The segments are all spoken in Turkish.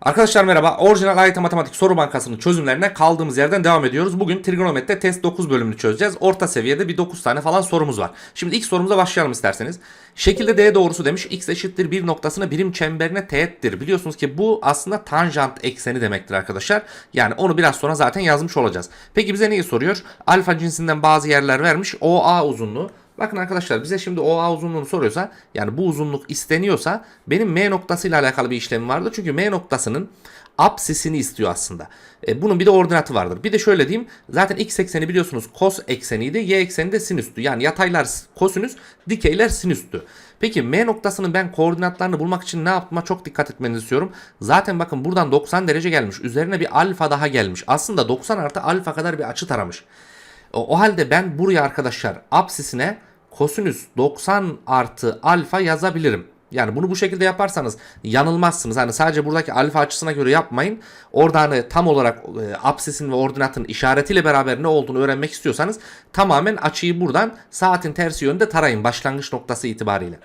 Arkadaşlar merhaba. Orijinal AYT Matematik Soru Bankası'nın çözümlerine kaldığımız yerden devam ediyoruz. Bugün trigonometride test 9 bölümünü çözeceğiz. Orta seviyede bir 9 tane falan sorumuz var. Şimdi ilk sorumuza başlayalım isterseniz. Şekilde D doğrusu demiş. X eşittir 1 noktasını birim çemberine teğettir. Biliyorsunuz ki bu aslında tanjant ekseni demektir arkadaşlar. Yani onu biraz sonra zaten yazmış olacağız. Peki bize neyi soruyor? Alfa cinsinden bazı yerler vermiş. OA uzunluğu. Bakın arkadaşlar bize şimdi OA uzunluğunu soruyorsa yani bu uzunluk isteniyorsa benim M noktasıyla alakalı bir işlemim vardı. Çünkü M noktasının apsisini istiyor aslında. E, bunun bir de ordinatı vardır. Bir de şöyle diyeyim. Zaten x ekseni biliyorsunuz kos ekseniydi. Y ekseni de sinüstü. Yani yataylar kosinüs, dikeyler sinüstü. Peki M noktasının ben koordinatlarını bulmak için ne yaptığıma çok dikkat etmenizi istiyorum. Zaten bakın buradan 90 derece gelmiş. Üzerine bir alfa daha gelmiş. Aslında 90 artı alfa kadar bir açı taramış. O, o halde ben buraya arkadaşlar apsisine kosinüs 90 artı alfa yazabilirim. Yani bunu bu şekilde yaparsanız yanılmazsınız. Hani sadece buradaki alfa açısına göre yapmayın. Orada hani tam olarak e, apsisin ve ordinatın işaretiyle beraber ne olduğunu öğrenmek istiyorsanız tamamen açıyı buradan saatin tersi yönde tarayın başlangıç noktası itibariyle.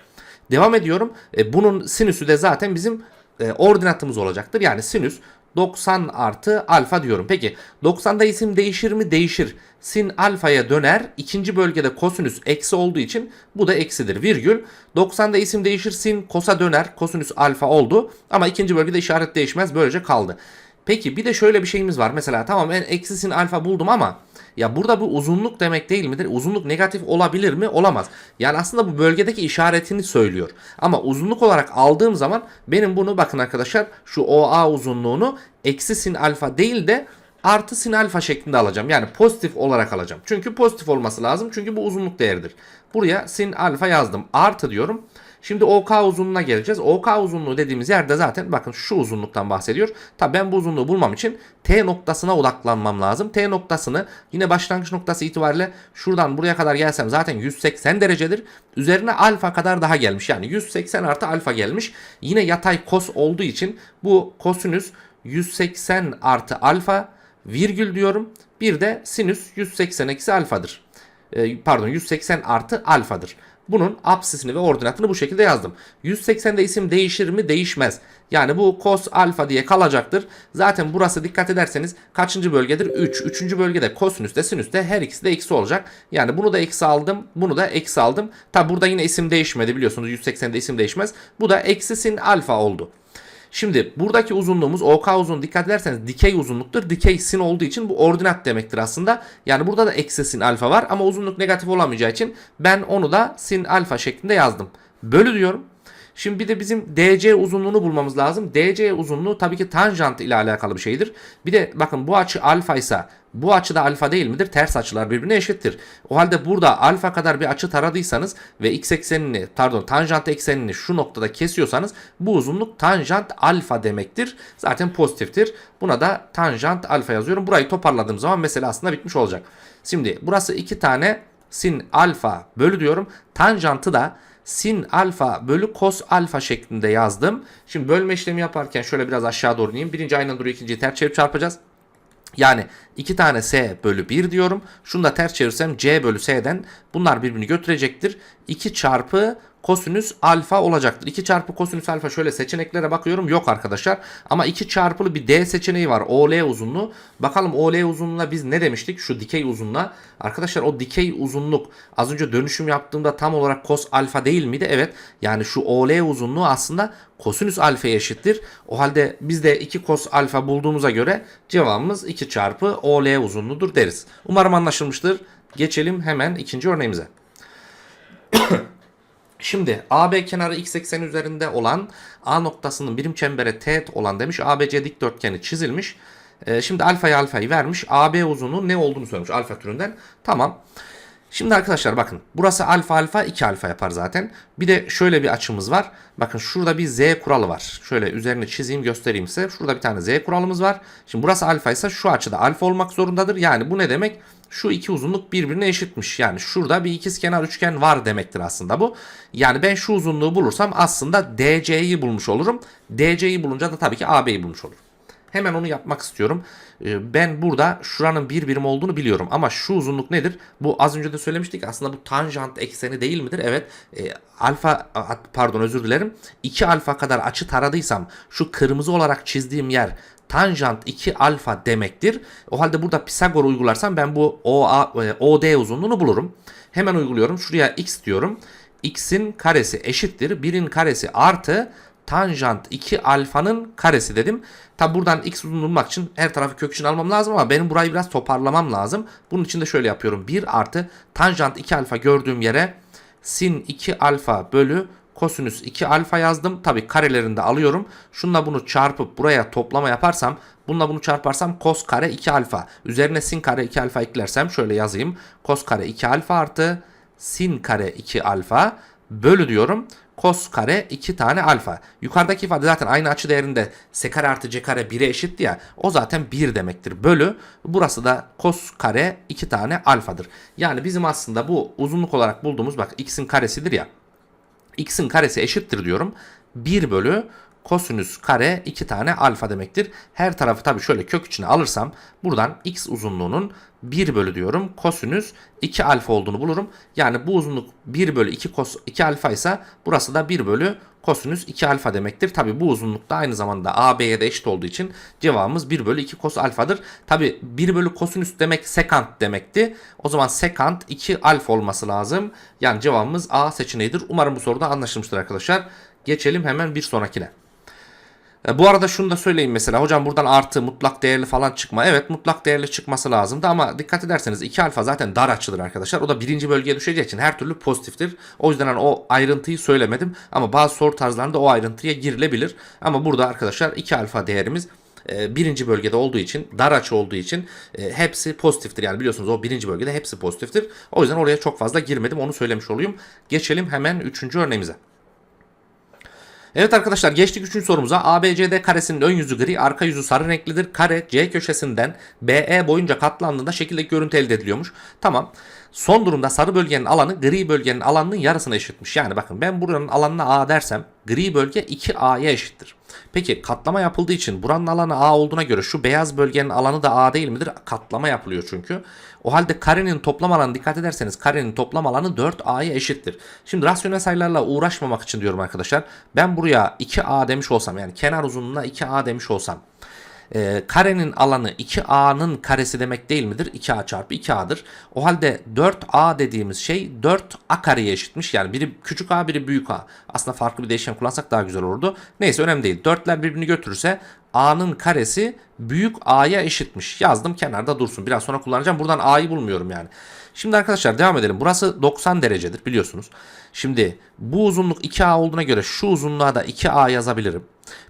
Devam ediyorum. E, bunun sinüsü de zaten bizim e, ordinatımız olacaktır. Yani sinüs 90 artı alfa diyorum. Peki 90'da isim değişir mi? Değişir. Sin alfaya döner. İkinci bölgede kosinüs eksi olduğu için bu da eksidir. Virgül. 90'da isim değişir. Sin kosa döner. Kosinüs alfa oldu. Ama ikinci bölgede işaret değişmez. Böylece kaldı. Peki bir de şöyle bir şeyimiz var. Mesela tamam ben eksi sin alfa buldum ama ya burada bu uzunluk demek değil midir? Uzunluk negatif olabilir mi? Olamaz. Yani aslında bu bölgedeki işaretini söylüyor. Ama uzunluk olarak aldığım zaman benim bunu bakın arkadaşlar şu OA uzunluğunu eksi sin alfa değil de artı sin alfa şeklinde alacağım. Yani pozitif olarak alacağım. Çünkü pozitif olması lazım. Çünkü bu uzunluk değeridir. Buraya sin alfa yazdım. Artı diyorum. Şimdi OK uzunluğuna geleceğiz. OK uzunluğu dediğimiz yerde zaten bakın şu uzunluktan bahsediyor. Tabi ben bu uzunluğu bulmam için T noktasına odaklanmam lazım. T noktasını yine başlangıç noktası itibariyle şuradan buraya kadar gelsem zaten 180 derecedir. Üzerine alfa kadar daha gelmiş. Yani 180 artı alfa gelmiş. Yine yatay kos olduğu için bu kosinüs 180 artı alfa virgül diyorum. Bir de sinüs 180 eksi alfadır. Ee, pardon 180 artı alfadır. Bunun apsisini ve ordinatını bu şekilde yazdım. 180'de isim değişir mi? Değişmez. Yani bu cos alfa diye kalacaktır. Zaten burası dikkat ederseniz kaçıncı bölgedir? 3. Üç. Üçüncü bölgede kosinüste sinüste her ikisi de eksi olacak. Yani bunu da eksi aldım. Bunu da eksi aldım. Tabi burada yine isim değişmedi biliyorsunuz. 180'de isim değişmez. Bu da eksi sin alfa oldu. Şimdi buradaki uzunluğumuz OK uzun dikkat ederseniz dikey uzunluktur. Dikey sin olduğu için bu ordinat demektir aslında. Yani burada da eksi sin alfa var ama uzunluk negatif olamayacağı için ben onu da sin alfa şeklinde yazdım. Bölü diyorum. Şimdi bir de bizim DC uzunluğunu bulmamız lazım. DC uzunluğu tabii ki tanjant ile alakalı bir şeydir. Bir de bakın bu açı alfa ise bu açı da alfa değil midir? Ters açılar birbirine eşittir. O halde burada alfa kadar bir açı taradıysanız ve x eksenini pardon tanjant eksenini şu noktada kesiyorsanız bu uzunluk tanjant alfa demektir. Zaten pozitiftir. Buna da tanjant alfa yazıyorum. Burayı toparladığım zaman mesela aslında bitmiş olacak. Şimdi burası iki tane sin alfa bölü diyorum. Tanjantı da sin alfa bölü kos alfa şeklinde yazdım. Şimdi bölme işlemi yaparken şöyle biraz aşağı doğru ineyim. Birinci aynen doğru ikinciyi ters çevirip çarpacağız. Yani iki tane s bölü 1 diyorum. Şunu da ters çevirsem c bölü s'den bunlar birbirini götürecektir. 2 çarpı kosinüs alfa olacaktır. 2 çarpı kosinüs alfa şöyle seçeneklere bakıyorum yok arkadaşlar. Ama 2 çarpılı bir D seçeneği var. OL uzunluğu. Bakalım OL uzunluğuna biz ne demiştik? Şu dikey uzunluğa. Arkadaşlar o dikey uzunluk az önce dönüşüm yaptığımda tam olarak kos alfa değil miydi? Evet. Yani şu OL uzunluğu aslında kosinüs alfaya eşittir. O halde biz de 2 kos alfa bulduğumuza göre cevabımız 2 çarpı OL uzunluğudur deriz. Umarım anlaşılmıştır. Geçelim hemen ikinci örneğimize. Şimdi AB kenarı x ekseni üzerinde olan A noktasının birim çembere teğet olan demiş. ABC dikdörtgeni çizilmiş. Ee, şimdi alfayı alfayı vermiş. AB uzunluğu ne olduğunu söylemiş alfa türünden. Tamam. Şimdi arkadaşlar bakın burası alfa alfa 2 alfa yapar zaten. Bir de şöyle bir açımız var. Bakın şurada bir z kuralı var. Şöyle üzerine çizeyim göstereyim size. Şurada bir tane z kuralımız var. Şimdi burası alfa ise şu açıda alfa olmak zorundadır. Yani bu ne demek? Şu iki uzunluk birbirine eşitmiş. Yani şurada bir ikizkenar üçgen var demektir aslında bu. Yani ben şu uzunluğu bulursam aslında DC'yi bulmuş olurum. DC'yi bulunca da tabii ki AB'yi bulmuş olurum. Hemen onu yapmak istiyorum. Ee, Ben burada şuranın bir birim olduğunu biliyorum. Ama şu uzunluk nedir? Bu az önce de söylemiştik. Aslında bu tanjant ekseni değil midir? Evet. E, alfa pardon özür dilerim. 2 alfa kadar açı taradıysam şu kırmızı olarak çizdiğim yer tanjant 2 alfa demektir. O halde burada Pisagor uygularsam ben bu OA, e, OD uzunluğunu bulurum. Hemen uyguluyorum. Şuraya x diyorum. x'in karesi eşittir. 1'in karesi artı tanjant 2 alfanın karesi dedim. Tabi buradan x uzunluğunu bulmak için her tarafı kök için almam lazım ama benim burayı biraz toparlamam lazım. Bunun için de şöyle yapıyorum. 1 artı tanjant 2 alfa gördüğüm yere sin 2 alfa bölü kosinüs 2 alfa yazdım. Tabi karelerini de alıyorum. Şunla bunu çarpıp buraya toplama yaparsam bununla bunu çarparsam kos kare 2 alfa. Üzerine sin kare 2 alfa eklersem şöyle yazayım. Kos kare 2 alfa artı sin kare 2 alfa bölü diyorum. Kos kare 2 tane alfa. Yukarıdaki ifade zaten aynı açı değerinde s kare artı c kare 1'e eşitti ya. O zaten 1 demektir. Bölü. Burası da kos kare 2 tane alfadır. Yani bizim aslında bu uzunluk olarak bulduğumuz bak x'in karesidir ya x'in karesi eşittir diyorum. 1 bölü kosinüs kare 2 tane alfa demektir. Her tarafı tabii şöyle kök içine alırsam buradan x uzunluğunun 1 bölü diyorum. Kosinüs 2 alfa olduğunu bulurum. Yani bu uzunluk 1 bölü 2 kos 2 alfa ise burası da 1 bölü kosinüs 2 alfa demektir. Tabi bu uzunluk da aynı zamanda AB'ye de eşit olduğu için cevabımız 1 bölü 2 kos alfadır. Tabi 1 bölü kosinüs demek sekant demekti. O zaman sekant 2 alfa olması lazım. Yani cevabımız A seçeneğidir. Umarım bu soruda anlaşılmıştır arkadaşlar. Geçelim hemen bir sonrakine. E, Bu arada şunu da söyleyeyim mesela hocam buradan artı mutlak değerli falan çıkma. Evet mutlak değerli çıkması lazımdı ama dikkat ederseniz 2 alfa zaten dar açıdır arkadaşlar. O da birinci bölgeye düşeceği için her türlü pozitiftir. O yüzden hani o ayrıntıyı söylemedim ama bazı soru tarzlarında o ayrıntıya girilebilir. Ama burada arkadaşlar 2 alfa değerimiz e, birinci bölgede olduğu için dar açı olduğu için e, hepsi pozitiftir. Yani biliyorsunuz o birinci bölgede hepsi pozitiftir. O yüzden oraya çok fazla girmedim onu söylemiş olayım. Geçelim hemen üçüncü örneğimize. Evet arkadaşlar geçtik 3. sorumuza. ABCD karesinin ön yüzü gri, arka yüzü sarı renklidir. Kare C köşesinden BE boyunca katlandığında şekildeki görüntü elde ediliyormuş. Tamam. Son durumda sarı bölgenin alanı gri bölgenin alanının yarısına eşitmiş. Yani bakın ben buranın alanına A dersem gri bölge 2A'ya eşittir. Peki katlama yapıldığı için buranın alanı A olduğuna göre şu beyaz bölgenin alanı da A değil midir? Katlama yapılıyor çünkü. O halde karenin toplam alanı dikkat ederseniz karenin toplam alanı 4A'ya eşittir. Şimdi rasyonel sayılarla uğraşmamak için diyorum arkadaşlar. Ben buraya 2A demiş olsam yani kenar uzunluğuna 2A demiş olsam e, karenin alanı 2a'nın karesi demek değil midir? 2a çarpı 2a'dır. O halde 4a dediğimiz şey 4a kareye eşitmiş. Yani biri küçük a biri büyük a. Aslında farklı bir değişken kullansak daha güzel olurdu. Neyse önemli değil. 4'ler birbirini götürürse a'nın karesi büyük a'ya eşitmiş. Yazdım kenarda dursun. Biraz sonra kullanacağım. Buradan a'yı bulmuyorum yani. Şimdi arkadaşlar devam edelim. Burası 90 derecedir biliyorsunuz. Şimdi bu uzunluk 2a olduğuna göre şu uzunluğa da 2a yazabilirim.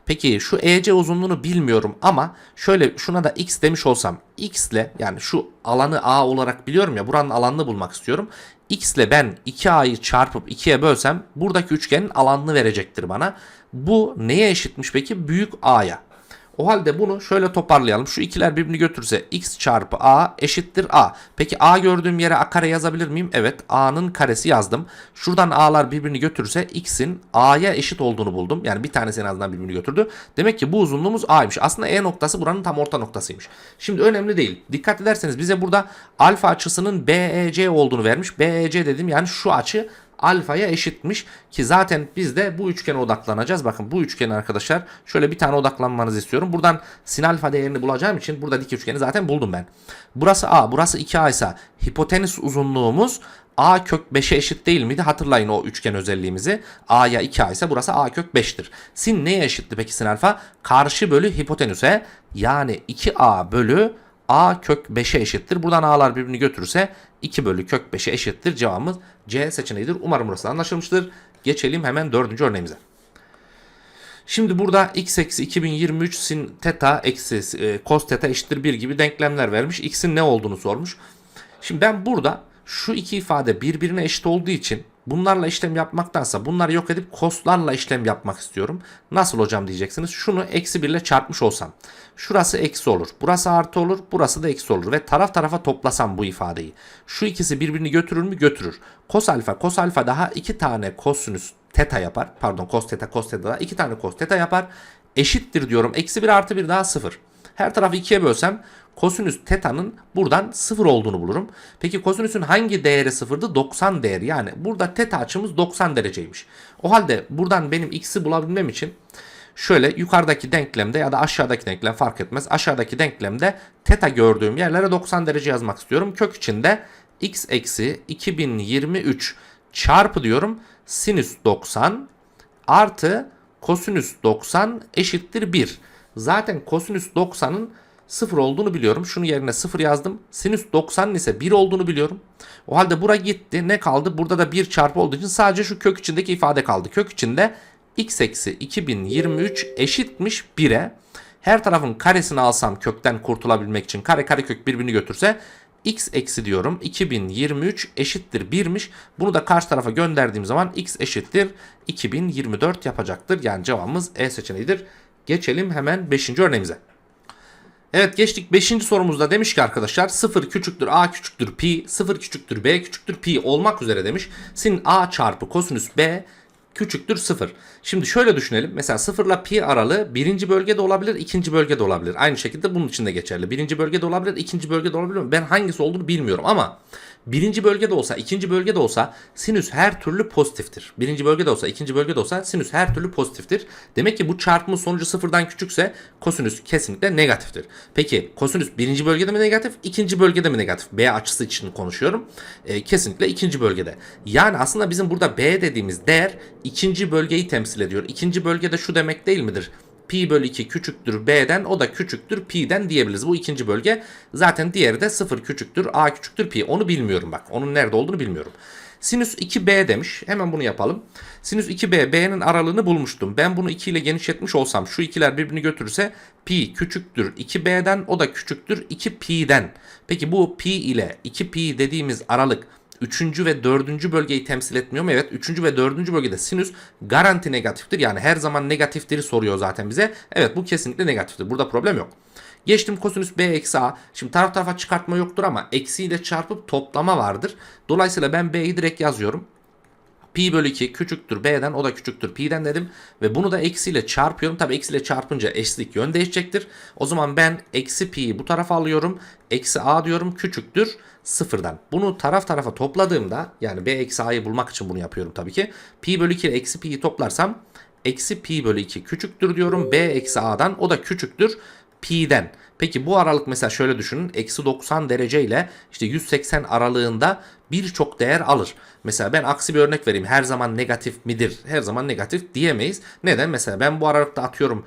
Peki şu EC uzunluğunu bilmiyorum ama şöyle şuna da x demiş olsam x ile yani şu alanı a olarak biliyorum ya buranın alanını bulmak istiyorum. x ile ben 2a'yı çarpıp 2'ye bölsem buradaki üçgenin alanını verecektir bana. Bu neye eşitmiş peki? Büyük a'ya. O halde bunu şöyle toparlayalım. Şu ikiler birbirini götürürse x çarpı a eşittir a. Peki a gördüğüm yere a kare yazabilir miyim? Evet a'nın karesi yazdım. Şuradan a'lar birbirini götürürse x'in a'ya eşit olduğunu buldum. Yani bir tanesi en azından birbirini götürdü. Demek ki bu uzunluğumuz a'ymış. Aslında e noktası buranın tam orta noktasıymış. Şimdi önemli değil. Dikkat ederseniz bize burada alfa açısının BEC olduğunu vermiş. BEC dedim yani şu açı alfaya eşitmiş ki zaten biz de bu üçgene odaklanacağız. Bakın bu üçgen arkadaşlar şöyle bir tane odaklanmanızı istiyorum. Buradan sin alfa değerini bulacağım için burada dik üçgeni zaten buldum ben. Burası A burası 2A ise hipotenüs uzunluğumuz A kök 5'e eşit değil miydi? Hatırlayın o üçgen özelliğimizi. A'ya 2A ise burası A kök 5'tir. Sin neye eşitti peki sin alfa? Karşı bölü hipotenüse yani 2A bölü A kök 5'e eşittir. Buradan A'lar birbirini götürürse 2 bölü kök 5'e eşittir. Cevabımız C seçeneğidir. Umarım burası anlaşılmıştır. Geçelim hemen dördüncü örneğimize. Şimdi burada x eksi 2023 sin teta eksi e, cos teta eşittir 1 gibi denklemler vermiş. X'in ne olduğunu sormuş. Şimdi ben burada şu iki ifade birbirine eşit olduğu için bunlarla işlem yapmaktansa bunları yok edip cos'larla işlem yapmak istiyorum. Nasıl hocam diyeceksiniz. Şunu eksi 1 ile çarpmış olsam. Şurası eksi olur. Burası artı olur. Burası da eksi olur. Ve taraf tarafa toplasam bu ifadeyi. Şu ikisi birbirini götürür mü? Götürür. Cos alfa, cos alfa daha iki tane kosinüs teta yapar. Pardon cos teta, cos teta daha iki tane cos teta yapar. Eşittir diyorum. Eksi 1 artı 1 daha 0. Her tarafı 2'ye bölsem kosinüs teta'nın buradan 0 olduğunu bulurum. Peki kosinüsün hangi değeri 0'dı? 90 değeri. Yani burada teta açımız 90 dereceymiş. O halde buradan benim x'i bulabilmem için şöyle yukarıdaki denklemde ya da aşağıdaki denklem fark etmez. Aşağıdaki denklemde teta gördüğüm yerlere 90 derece yazmak istiyorum. Kök içinde x eksi 2023 çarpı diyorum sinüs 90 artı kosinüs 90 eşittir 1. Zaten kosinüs 90'ın 0 olduğunu biliyorum. Şunu yerine 0 yazdım. Sinüs 90'ın ise 1 olduğunu biliyorum. O halde bura gitti. Ne kaldı? Burada da 1 çarpı olduğu için sadece şu kök içindeki ifade kaldı. Kök içinde x eksi 2023 eşitmiş 1'e. Her tarafın karesini alsam kökten kurtulabilmek için kare kare kök birbirini götürse x eksi diyorum 2023 eşittir 1'miş. Bunu da karşı tarafa gönderdiğim zaman x eşittir 2024 yapacaktır. Yani cevabımız E seçeneğidir. Geçelim hemen 5. örneğimize. Evet geçtik 5. sorumuzda demiş ki arkadaşlar 0 küçüktür a küçüktür pi 0 küçüktür b küçüktür pi olmak üzere demiş. Sin a çarpı kosinüs b küçüktür 0. Şimdi şöyle düşünelim. Mesela 0 ile pi aralığı birinci bölgede olabilir, ikinci bölgede olabilir. Aynı şekilde bunun için de geçerli. Birinci bölgede olabilir, ikinci bölgede olabilir. Ben hangisi olduğunu bilmiyorum ama birinci bölgede olsa, ikinci bölgede olsa sinüs her türlü pozitiftir. Birinci bölgede olsa, ikinci bölgede olsa sinüs her türlü pozitiftir. Demek ki bu çarpımın sonucu sıfırdan küçükse kosinüs kesinlikle negatiftir. Peki kosinüs birinci bölgede mi negatif, ikinci bölgede mi negatif? B açısı için konuşuyorum. E, kesinlikle ikinci bölgede. Yani aslında bizim burada B dediğimiz değer ikinci bölgeyi temsil ediyor. İkinci bölgede şu demek değil midir? Pi bölü 2 küçüktür b'den o da küçüktür pi'den diyebiliriz. Bu ikinci bölge. Zaten diğeri de 0 küçüktür a küçüktür pi. Onu bilmiyorum bak. Onun nerede olduğunu bilmiyorum. Sinüs 2b demiş. Hemen bunu yapalım. Sinüs 2b b'nin aralığını bulmuştum. Ben bunu 2 ile genişletmiş olsam şu ikiler birbirini götürürse pi küçüktür 2b'den o da küçüktür 2 pi'den. Peki bu pi ile 2 pi dediğimiz aralık 3. ve 4. bölgeyi temsil etmiyor mu? Evet 3. ve 4. bölgede sinüs garanti negatiftir. Yani her zaman negatiftir soruyor zaten bize. Evet bu kesinlikle negatiftir. Burada problem yok. Geçtim kosinüs b eksi a. Şimdi taraf tarafa çıkartma yoktur ama eksiyle çarpıp toplama vardır. Dolayısıyla ben b'yi direkt yazıyorum. Pi bölü 2 küçüktür b'den o da küçüktür pi'den dedim. Ve bunu da eksiyle çarpıyorum. Tabi eksiyle çarpınca eşitlik yön değişecektir. O zaman ben eksi pi'yi bu tarafa alıyorum. Eksi a diyorum küçüktür sıfırdan. Bunu taraf tarafa topladığımda yani b eksi a'yı bulmak için bunu yapıyorum tabii ki. Pi bölü 2 ile eksi pi'yi toplarsam eksi pi bölü 2 küçüktür diyorum. b eksi a'dan o da küçüktür pi'den. Peki bu aralık mesela şöyle düşünün. Eksi 90 derece ile işte 180 aralığında birçok değer alır. Mesela ben aksi bir örnek vereyim. Her zaman negatif midir? Her zaman negatif diyemeyiz. Neden? Mesela ben bu aralıkta atıyorum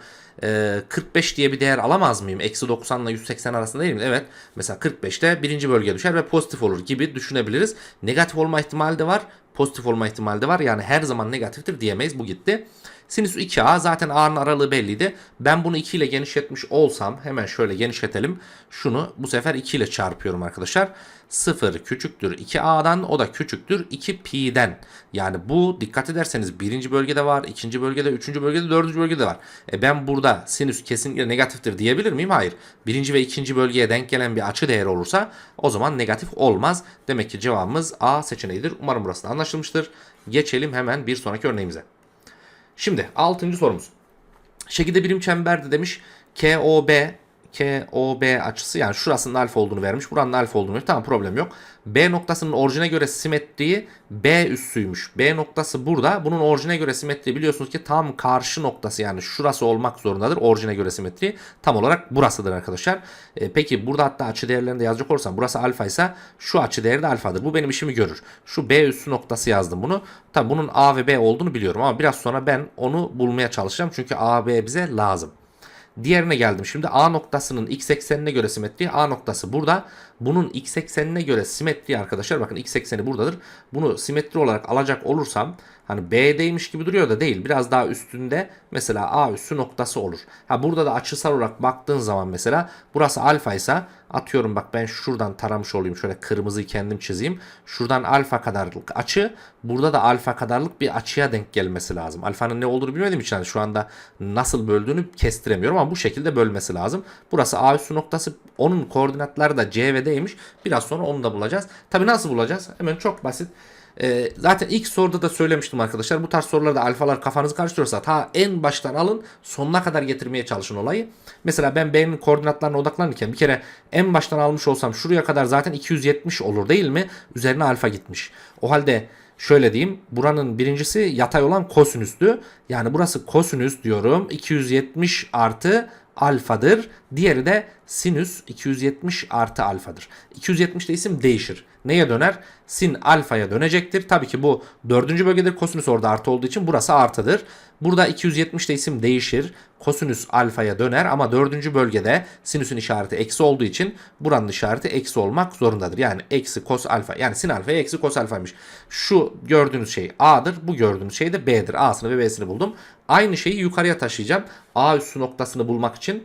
45 diye bir değer alamaz mıyım? Eksi 90 ile 180 arasında değil mi? Evet. Mesela 45'te birinci bölgeye düşer ve pozitif olur gibi düşünebiliriz. Negatif olma ihtimali de var. Pozitif olma ihtimali de var. Yani her zaman negatiftir diyemeyiz. Bu gitti. Sinüs 2a zaten a'nın aralığı belliydi. Ben bunu 2 ile genişletmiş olsam hemen şöyle genişletelim. Şunu bu sefer 2 ile çarpıyorum arkadaşlar. 0 küçüktür 2a'dan o da küçüktür 2pi'den. Yani bu dikkat ederseniz birinci bölgede var, ikinci bölgede, üçüncü bölgede, dördüncü bölgede var. E ben burada sinüs kesinlikle negatiftir diyebilir miyim? Hayır. Birinci ve ikinci bölgeye denk gelen bir açı değeri olursa o zaman negatif olmaz. Demek ki cevabımız A seçeneğidir. Umarım burası da anlaşılmıştır. Geçelim hemen bir sonraki örneğimize. Şimdi 6. sorumuz. Şekilde birim çemberde demiş KOB KOB açısı yani şurasının alfa olduğunu vermiş. Buranın alfa olduğunu vermiş. Tamam problem yok. B noktasının orijine göre simetriği B üssüymüş. B noktası burada. Bunun orijine göre simetri biliyorsunuz ki tam karşı noktası yani şurası olmak zorundadır. Orijine göre simetri tam olarak burasıdır arkadaşlar. E, peki burada hatta açı değerlerini de yazacak olursam burası alfa ise şu açı değeri de alfadır. Bu benim işimi görür. Şu B üssü noktası yazdım bunu. Tabi bunun A ve B olduğunu biliyorum ama biraz sonra ben onu bulmaya çalışacağım. Çünkü A, B bize lazım. Diğerine geldim. Şimdi A noktasının x eksenine göre simetri. A noktası burada. Bunun x eksenine göre simetri arkadaşlar. Bakın x ekseni buradadır. Bunu simetri olarak alacak olursam hani B'deymiş gibi duruyor da değil. Biraz daha üstünde mesela A üssü noktası olur. Ha burada da açısal olarak baktığın zaman mesela burası alfa ise atıyorum bak ben şuradan taramış olayım. Şöyle kırmızıyı kendim çizeyim. Şuradan alfa kadarlık açı. Burada da alfa kadarlık bir açıya denk gelmesi lazım. Alfanın ne olduğunu bilmediğim için hani şu anda nasıl böldüğünü kestiremiyorum ama bu şekilde bölmesi lazım. Burası A üssü noktası. Onun koordinatları da C ve D'ymiş. Biraz sonra onu da bulacağız. Tabi nasıl bulacağız? Hemen çok basit. Ee, zaten ilk soruda da söylemiştim arkadaşlar. Bu tarz sorularda alfalar kafanızı karıştırıyorsa ta en baştan alın sonuna kadar getirmeye çalışın olayı. Mesela ben B'nin koordinatlarına odaklanırken bir kere en baştan almış olsam şuraya kadar zaten 270 olur değil mi? Üzerine alfa gitmiş. O halde şöyle diyeyim. Buranın birincisi yatay olan kosinüstü. Yani burası kosinüs diyorum. 270 artı alfadır. Diğeri de sinüs 270 artı alfadır. 270'te isim değişir. Neye döner? Sin alfaya dönecektir. Tabii ki bu dördüncü bölgedir. Kosinüs orada artı olduğu için burası artıdır. Burada 270'te isim değişir. Kosinüs alfaya döner ama dördüncü bölgede sinüsün işareti eksi olduğu için buranın işareti eksi olmak zorundadır. Yani eksi kos alfa yani sin alfaya eksi kos alfaymış. Şu gördüğünüz şey A'dır. Bu gördüğünüz şey de B'dir. A'sını ve B'sini buldum. Aynı şeyi yukarıya taşıyacağım. A üssü noktasını bulmak için.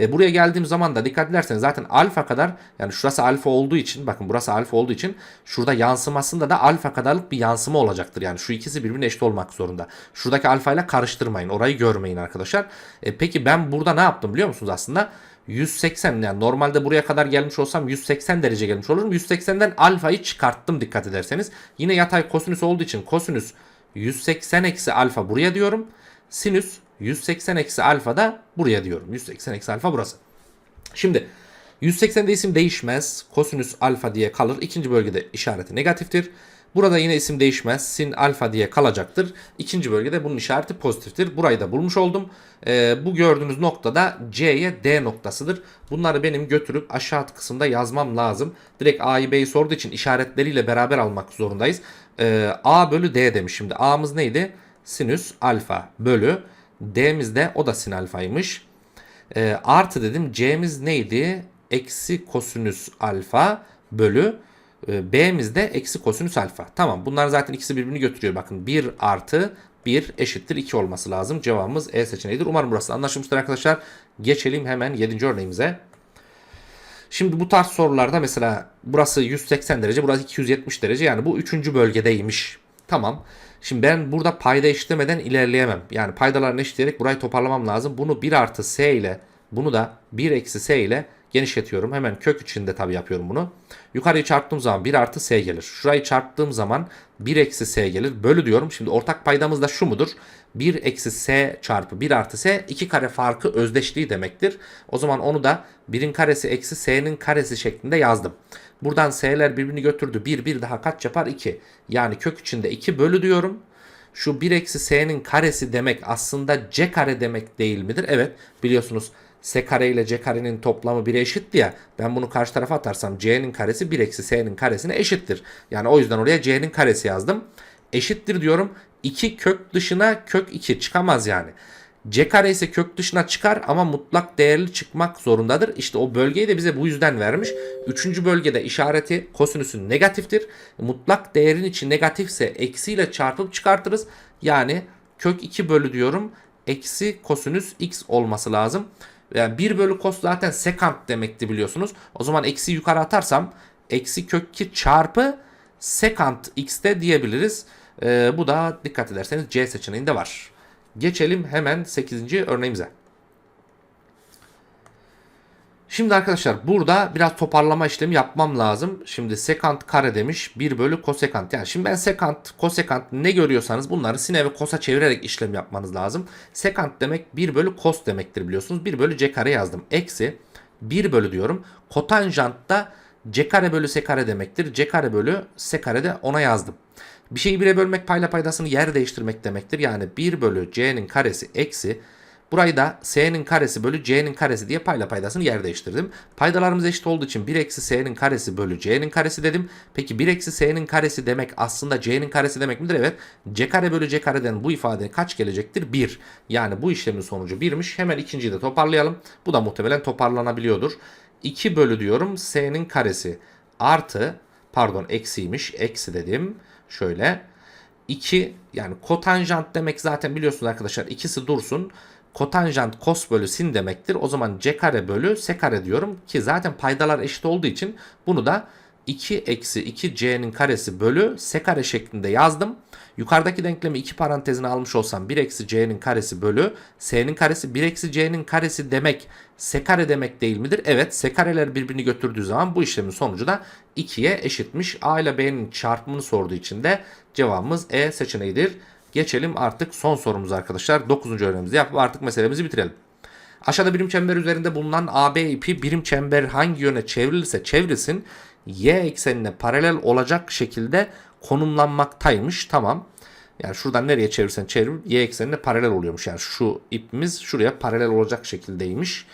E, buraya geldiğim zaman da dikkat ederseniz zaten alfa kadar yani şurası alfa olduğu için bakın burası alfa olduğu için şurada yansımasında da alfa kadarlık bir yansıma olacaktır. Yani şu ikisi birbirine eşit olmak zorunda. Şuradaki alfa ile karıştırmayın. Orayı görmeyin arkadaşlar. E, peki ben burada ne yaptım biliyor musunuz aslında? 180 yani normalde buraya kadar gelmiş olsam 180 derece gelmiş olurum. 180'den alfayı çıkarttım dikkat ederseniz. Yine yatay kosinüs olduğu için kosinüs 180 eksi alfa buraya diyorum. Sinüs 180 eksi alfa da buraya diyorum. 180 eksi alfa burası. Şimdi 180'de isim değişmez. Kosinüs alfa diye kalır. İkinci bölgede işareti negatiftir. Burada yine isim değişmez. Sin alfa diye kalacaktır. İkinci bölgede bunun işareti pozitiftir. Burayı da bulmuş oldum. Ee, bu gördüğünüz nokta da C'ye D noktasıdır. Bunları benim götürüp aşağı kısımda yazmam lazım. Direkt A'yı B'yi sorduğu için işaretleriyle beraber almak zorundayız. Ee, A bölü D demiş. Şimdi A'mız neydi? Sinüs alfa bölü D'miz de o da sin alfaymış. E, artı dedim C'miz neydi? Eksi kosinüs alfa bölü e, B'miz de eksi kosinüs alfa. Tamam bunlar zaten ikisi birbirini götürüyor. Bakın 1 artı 1 eşittir 2 olması lazım. Cevabımız E seçeneğidir. Umarım burası anlaşılmıştır arkadaşlar. Geçelim hemen 7. örneğimize. Şimdi bu tarz sorularda mesela burası 180 derece, burası 270 derece. Yani bu 3. bölgedeymiş. Tamam. Şimdi ben burada payda eşitlemeden ilerleyemem. Yani paydalarını eşitleyerek burayı toparlamam lazım. Bunu 1 artı s ile bunu da 1 eksi s ile genişletiyorum. Hemen kök içinde tabi yapıyorum bunu. Yukarıyı çarptığım zaman 1 artı s gelir. Şurayı çarptığım zaman 1 eksi s gelir. Bölü diyorum. Şimdi ortak paydamız da şu mudur? 1 eksi s çarpı 1 artı s 2 kare farkı özdeşliği demektir. O zaman onu da 1'in karesi eksi s'nin karesi şeklinde yazdım. Buradan s'ler birbirini götürdü. 1 1 daha kaç yapar? 2. Yani kök içinde 2 bölü diyorum. Şu 1 eksi s'nin karesi demek aslında c kare demek değil midir? Evet biliyorsunuz s kare ile c karenin toplamı 1'e eşitti ya. Ben bunu karşı tarafa atarsam c'nin karesi 1 eksi s'nin karesine eşittir. Yani o yüzden oraya c'nin karesi yazdım. Eşittir diyorum. 2 kök dışına kök 2 çıkamaz yani. C kare ise kök dışına çıkar ama mutlak değerli çıkmak zorundadır. İşte o bölgeyi de bize bu yüzden vermiş. Üçüncü bölgede işareti kosinüsün negatiftir. Mutlak değerin içi negatifse eksiyle çarpıp çıkartırız. Yani kök 2 bölü diyorum. Eksi kosinüs x olması lazım. Yani 1 bölü kos zaten sekant demekti biliyorsunuz. O zaman eksi yukarı atarsam eksi kök 2 çarpı sekant x de diyebiliriz. Ee, bu da dikkat ederseniz C seçeneğinde var. Geçelim hemen 8. örneğimize. Şimdi arkadaşlar burada biraz toparlama işlemi yapmam lazım. Şimdi sekant kare demiş 1 bölü kosekant. Yani şimdi ben sekant, kosekant ne görüyorsanız bunları sine ve kosa çevirerek işlem yapmanız lazım. Sekant demek 1 bölü kos demektir biliyorsunuz. 1 bölü c kare yazdım. Eksi 1 bölü diyorum. Kotanjant da c kare bölü s kare demektir. c kare bölü s kare de ona yazdım. Bir şeyi 1'e bölmek payla paydasını yer değiştirmek demektir. Yani 1 bölü c'nin karesi eksi burayı da s'nin karesi bölü c'nin karesi diye payla paydasını yer değiştirdim. Paydalarımız eşit olduğu için 1 eksi s'nin karesi bölü c'nin karesi dedim. Peki 1 eksi s'nin karesi demek aslında c'nin karesi demek midir? Evet. c kare bölü c kareden bu ifade kaç gelecektir? 1. Yani bu işlemin sonucu 1'miş. Hemen ikinciyi de toparlayalım. Bu da muhtemelen toparlanabiliyordur. 2 bölü diyorum s'nin karesi artı pardon eksiymiş eksi dedim. Şöyle 2 yani kotanjant demek zaten biliyorsunuz arkadaşlar ikisi dursun. Kotanjant kos bölü sin demektir. O zaman c kare bölü s kare diyorum ki zaten paydalar eşit olduğu için bunu da 2 eksi 2c'nin karesi bölü s kare şeklinde yazdım. Yukarıdaki denklemi iki parantezine almış olsam 1 eksi c'nin karesi bölü s'nin karesi 1 eksi c'nin karesi demek s kare demek değil midir? Evet s kareler birbirini götürdüğü zaman bu işlemin sonucu da 2'ye eşitmiş. A ile B'nin çarpımını sorduğu için de cevabımız E seçeneğidir. Geçelim artık son sorumuza arkadaşlar. 9. öğrenimizi yapıp artık meselemizi bitirelim. Aşağıda birim çember üzerinde bulunan AB ipi birim çember hangi yöne çevrilirse çevrilsin y eksenine paralel olacak şekilde konumlanmaktaymış. Tamam. Yani şuradan nereye çevirsen çevir y eksenine paralel oluyormuş. Yani şu ipimiz şuraya paralel olacak şekildeymiş.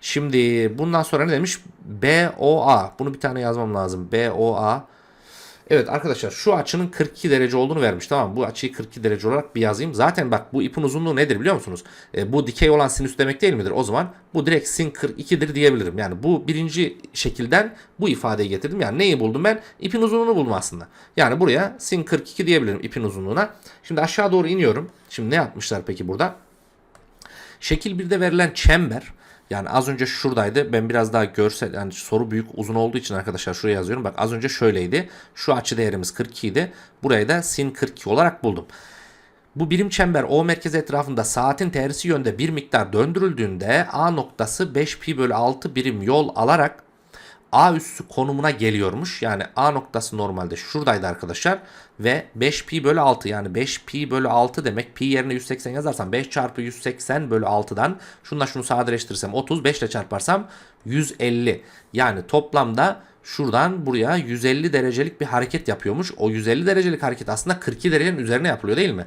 Şimdi bundan sonra ne demiş? BOA. Bunu bir tane yazmam lazım. BOA. Evet arkadaşlar şu açının 42 derece olduğunu vermiş. Tamam bu açıyı 42 derece olarak bir yazayım. Zaten bak bu ipin uzunluğu nedir biliyor musunuz? E, bu dikey olan sinüs demek değil midir? O zaman bu direkt sin 42'dir diyebilirim. Yani bu birinci şekilden bu ifadeyi getirdim. Yani neyi buldum ben? İpin uzunluğunu buldum aslında. Yani buraya sin 42 diyebilirim ipin uzunluğuna. Şimdi aşağı doğru iniyorum. Şimdi ne yapmışlar peki burada? Şekil 1'de verilen çember yani az önce şuradaydı. Ben biraz daha görsel yani soru büyük uzun olduğu için arkadaşlar şuraya yazıyorum. Bak az önce şöyleydi. Şu açı değerimiz 42 idi. Burayı da sin 42 olarak buldum. Bu birim çember O merkezi etrafında saatin tersi yönde bir miktar döndürüldüğünde A noktası 5 pi bölü 6 birim yol alarak A üssü konumuna geliyormuş. Yani A noktası normalde şuradaydı arkadaşlar. Ve 5 pi bölü 6 yani 5 pi bölü 6 demek pi yerine 180 yazarsam 5 çarpı 180 bölü 6'dan şunla şunu sadeleştirirsem 30 5 ile çarparsam 150. Yani toplamda şuradan buraya 150 derecelik bir hareket yapıyormuş. O 150 derecelik hareket aslında 42 derecenin üzerine yapılıyor değil mi?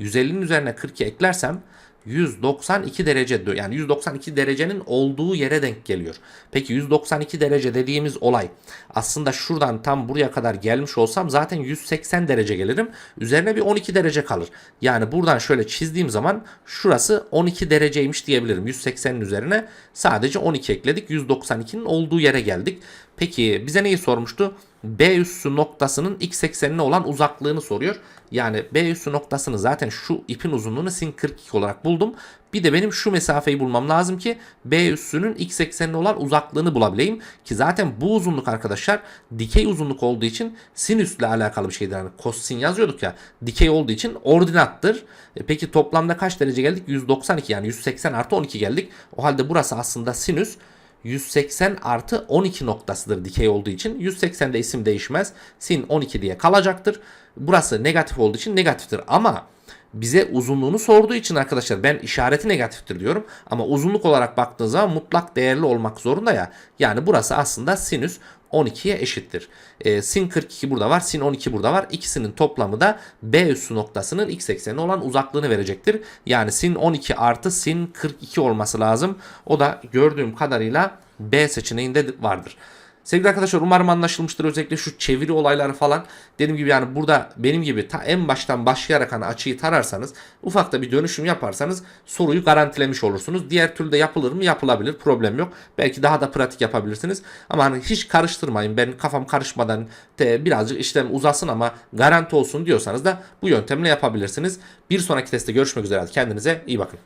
150'nin üzerine 42 eklersem 192 derece yani 192 derecenin olduğu yere denk geliyor. Peki 192 derece dediğimiz olay aslında şuradan tam buraya kadar gelmiş olsam zaten 180 derece gelirim. Üzerine bir 12 derece kalır. Yani buradan şöyle çizdiğim zaman şurası 12 dereceymiş diyebilirim. 180'in üzerine sadece 12 ekledik. 192'nin olduğu yere geldik. Peki bize neyi sormuştu? B üssü noktasının x eksenine olan uzaklığını soruyor. Yani B üssü noktasını zaten şu ipin uzunluğunu sin 42 olarak buldum. Bir de benim şu mesafeyi bulmam lazım ki B üssünün x eksenine olan uzaklığını bulabileyim. Ki zaten bu uzunluk arkadaşlar dikey uzunluk olduğu için sinüsle alakalı bir şeydir. Yani kosin yazıyorduk ya dikey olduğu için ordinattır. E peki toplamda kaç derece geldik? 192 yani 180 artı 12 geldik. O halde burası aslında sinüs 180 artı 12 noktasıdır dikey olduğu için. 180'de isim değişmez. Sin 12 diye kalacaktır. Burası negatif olduğu için negatiftir. Ama bize uzunluğunu sorduğu için arkadaşlar ben işareti negatiftir diyorum. Ama uzunluk olarak baktığınız zaman mutlak değerli olmak zorunda ya. Yani burası aslında sinüs 12'ye eşittir. E, sin 42 burada var, sin 12 burada var. İkisinin toplamı da B üssü noktasının x eksenine olan uzaklığını verecektir. Yani sin 12 artı sin 42 olması lazım. O da gördüğüm kadarıyla B seçeneğinde vardır. Sevgili arkadaşlar umarım anlaşılmıştır. Özellikle şu çeviri olayları falan. Dediğim gibi yani burada benim gibi ta en baştan başlayarak hani açıyı tararsanız ufak da bir dönüşüm yaparsanız soruyu garantilemiş olursunuz. Diğer türlü de yapılır mı? Yapılabilir. Problem yok. Belki daha da pratik yapabilirsiniz. Ama hani hiç karıştırmayın. Ben kafam karışmadan de birazcık işlem uzasın ama garanti olsun diyorsanız da bu yöntemle yapabilirsiniz. Bir sonraki testte görüşmek üzere. Kendinize iyi bakın.